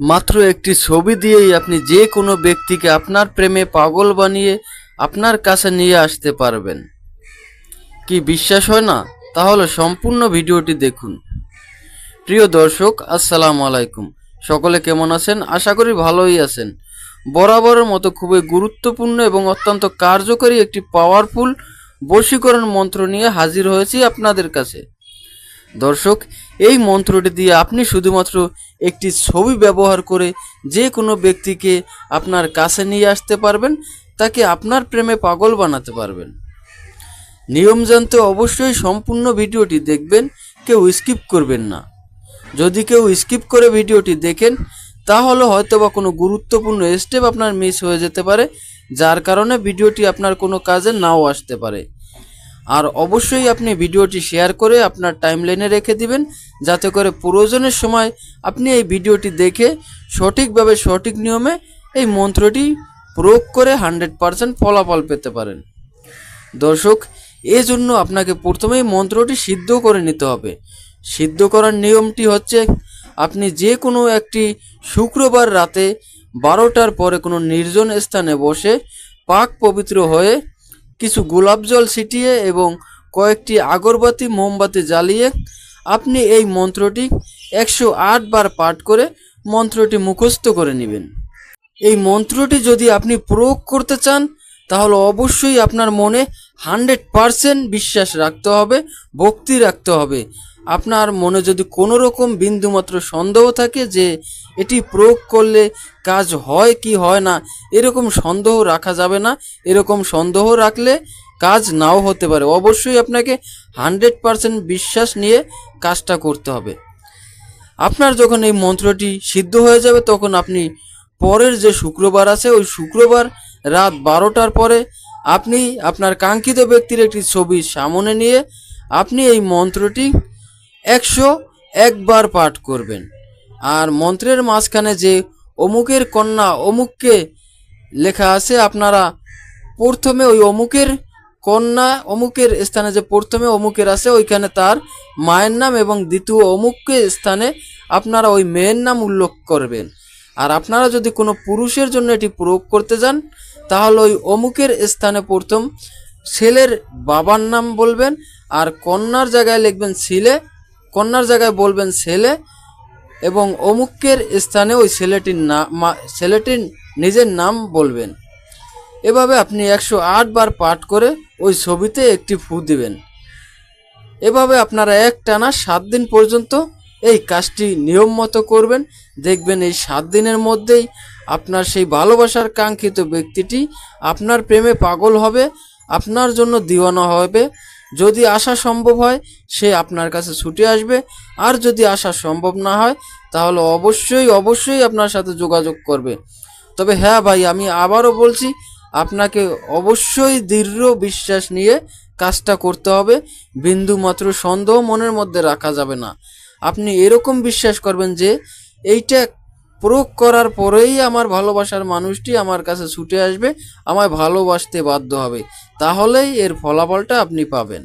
মাত্র একটি ছবি দিয়েই আপনি যে কোনো ব্যক্তিকে আপনার প্রেমে পাগল বানিয়ে আপনার কাছে নিয়ে আসতে পারবেন। কি বিশ্বাস হয় না? তাহলে সম্পূর্ণ ভিডিওটি দেখুন। প্রিয় দর্শক, আসসালামু আলাইকুম। সকলে কেমন আছেন? আশা করি ভালোই আছেন। বরাবরের মতো খুবই গুরুত্বপূর্ণ এবং অত্যন্ত কার্যকরী একটি পাওয়ারফুল বশীকরণ মন্ত্র নিয়ে হাজির হয়েছি আপনাদের কাছে। দর্শক এই মন্ত্রটি দিয়ে আপনি শুধুমাত্র একটি ছবি ব্যবহার করে যে কোনো ব্যক্তিকে আপনার কাছে নিয়ে আসতে পারবেন, তাকে আপনার প্রেমে পাগল বানাতে পারবেন। নিয়ম জানতে অবশ্যই সম্পূর্ণ ভিডিওটি দেখবেন, কেউ স্কিপ করবেন না। যদি কেউ স্কিপ করে ভিডিওটি দেখেন, তাহলে হয়তো বা কোনো গুরুত্বপূর্ণ স্টেপ আপনার মিস হয়ে যেতে পারে, যার কারণে ভিডিওটি আপনার কোনো কাজে নাও আসতে পারে। আর অবশ্যই আপনি ভিডিওটি শেয়ার করে আপনার টাইমলাইনে রেখে দিবেন, যাতে করে প্রয়োজনের সময় আপনি এই ভিডিওটি দেখে সঠিকভাবে সঠিক নিয়মে এই মন্ত্রটি প্রয়োগ করে হান্ড্রেড পারসেন্ট ফলাফল পেতে পারেন। দর্শক, এজন্য আপনাকে প্রথমেই মন্ত্রটি সিদ্ধ করে নিতে হবে। সিদ্ধ করার নিয়মটি হচ্ছে, আপনি যে কোনো একটি শুক্রবার রাতে বারোটার পরে কোনো নির্জন স্থানে বসে পাক পবিত্র হয়ে কিছু গোলাপ জল ছিটিয়ে এবং কয়েকটি আগরবাতি মোমবাতি জ্বালিয়ে আপনি এই মন্ত্রটি একশো আট বার পাঠ করে মন্ত্রটি মুখস্থ করে নেবেন। এই মন্ত্রটি যদি আপনি প্রয়োগ করতে চান তাহলে অবশ্যই আপনার মনে হান্ড্রেড পারসেন্ট বিশ্বাস রাখতে হবে, ভক্তি রাখতে হবে। আপনার মনে যদি কোনো রকম বিন্দুমাত্র সন্দেহ থাকে যে এটি প্রয়োগ করলে কাজ হয় কি হয় না, এরকম সন্দেহ রাখা যাবে না। এরকম সন্দেহ রাখলে কাজ নাও হতে পারে। অবশ্যই আপনাকে হান্ড্রেড পারসেন্ট বিশ্বাস নিয়ে কাজটা করতে হবে। আপনার যখন এই মন্ত্রটি সিদ্ধ হয়ে যাবে, তখন আপনি পরের যে শুক্রবার আছে, ওই শুক্রবার রাত বারোটার পরে আপনি আপনার কাঙ্ক্ষিত ব্যক্তির একটি ছবি সামনে নিয়ে আপনি এই মন্ত্রটি একশো একবার পাঠ করবেন। আর মন্ত্রের মাঝখানে যে অমুকের কন্যা অমুককে লেখা আছে, আপনারা প্রথমে ওই অমুকের কন্যা অমুকের স্থানে যে প্রথমে অমুকের আছে, ওইখানে তার মায়ের নাম এবং দ্বিতীয় অমুকের স্থানে আপনারা ওই মেয়ের নাম উল্লেখ করবেন। আর আপনারা যদি কোনো পুরুষের জন্য এটি প্রয়োগ করতে যান, তাহলে ওই অমুকের স্থানে প্রথম ছেলের বাবার নাম বলবেন আর কন্যার জায়গায় লিখবেন ছেলে, কন্যার জায়গায় বলবেন ছেলে এবং অমুকের স্থানে ওই ছেলেটির নাম ছেলেটির নিজের নাম বলবেন। এভাবে আপনি একশো আট বার পাঠ করে ওই ছবিতে একটি ফু দিবেন। এভাবে আপনারা এক টানা সাত দিন পর্যন্ত এই কাজটি নিয়ম মতো করবেন। দেখবেন এই সাত দিনের মধ্যেই আপনার সেই ভালোবাসার কাঙ্ক্ষিত ব্যক্তিটি আপনার প্রেমে পাগল হবে, আপনার জন্য দিওয়ানা হবে। যদি আসা সম্ভব হয়, সে আপনার কাছে ছুটে আসবে। আর যদি আসা সম্ভব না হয়, তাহলে অবশ্যই অবশ্যই আপনার সাথে যোগাযোগ করবে। তবে হ্যাঁ ভাই, আমি আবারও বলছি, আপনাকে অবশ্যই দৃঢ় বিশ্বাস নিয়ে কাজটা করতে হবে। বিন্দু মাত্র সন্দেহ মনের মধ্যে রাখা যাবে না। আপনি এরকম বিশ্বাস করবেন যে এইটা প্রয়োগ করার পরেই আমার ভালোবাসার মানুষটি আমার কাছে ছুটে আসবে, আমায় ভালোবাসতে বাধ্য হবে। তাহলেই এর ফলাফলটা আপনি পাবেন।